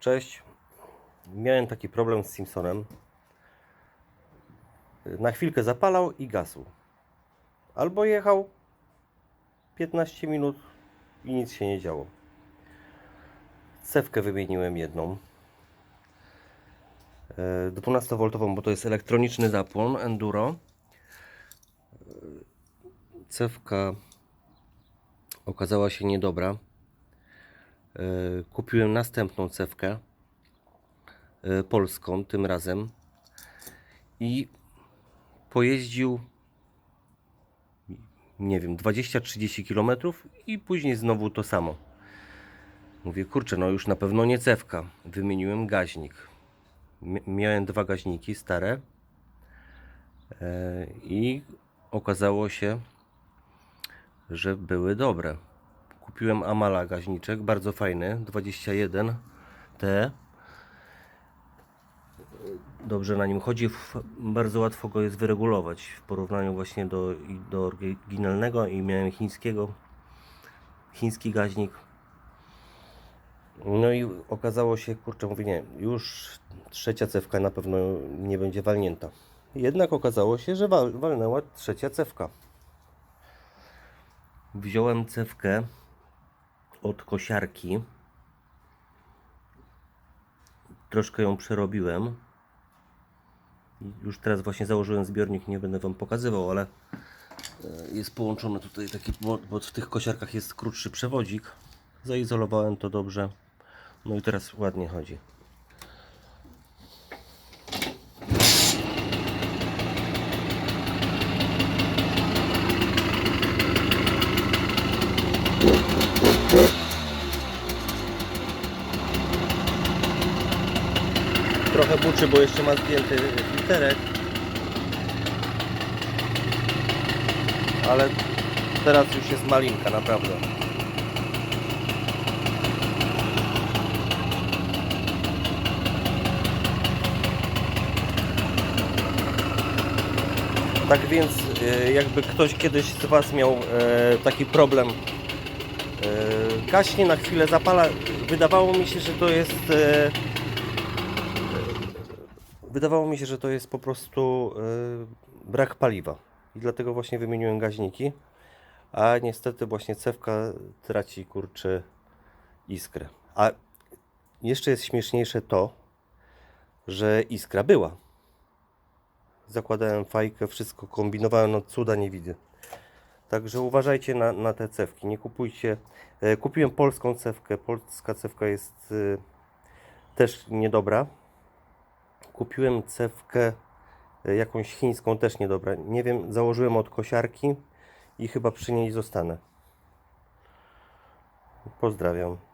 Cześć. Miałem taki problem z Simpsonem. Na chwilkę zapalał i gasł. Albo jechał 15 minut i nic się nie działo. Cewkę wymieniłem jedną. E, 12V, bo to jest elektroniczny zapłon Enduro. E, Cewka okazała się niedobra. E, Kupiłem następną cewkę e, polską tym razem i pojeździł nie wiem 20-30 km i później znowu to samo. Mówię, kurczę, no już na pewno nie cewka. Wymieniłem gaźnik. Miałem dwa gaźniki stare e, i okazało się, że były dobre. Kupiłem Amala gaźniczek, bardzo fajny, 21T. Dobrze na nim chodzi, bardzo łatwo go jest wyregulować w porównaniu właśnie do, do oryginalnego i miałem chińskiego, chiński gaźnik. No i okazało się, kurczę, mówię, nie, już trzecia cewka na pewno nie będzie walnięta. Jednak okazało się, że wal, walnęła trzecia cewka. Wziąłem cewkę od kosiarki. Troszkę ją przerobiłem. Już teraz właśnie założyłem zbiornik, nie będę Wam pokazywał, ale e, jest połączony tutaj taki, bo, w tych kosiarkach jest krótszy przewodzik. Zaizolowałem to dobrze. No i teraz ładnie chodzi. Trochę buczy, bo jeszcze ma zdjęty filterek. Ale teraz już jest malinka, naprawdę. Tak więc, e, jakby ktoś kiedyś z Was miał e, taki problem, gaśnie na chwilę, zapala, wydawało mi się, że to jest e, Wydawało mi się, że to jest po prostu brak paliwa. I dlatego właśnie wymieniłem gaźniki. A niestety właśnie cewka traci kurczę iskrę. A jeszcze jest śmieszniejsze to, że iskra była. Zakładałem fajkę, wszystko kombinowałem, no cuda nie widzę. Także uważajcie na, na te cewki. Nie kupujcie. E, kupiłem polską cewkę. Polska cewka jest y, też niedobra. Kupiłem cewkę e, jakąś chińską, też niedobra. Nie wiem, założyłem od kosiarki i chyba przy niej zostanę. Pozdrawiam.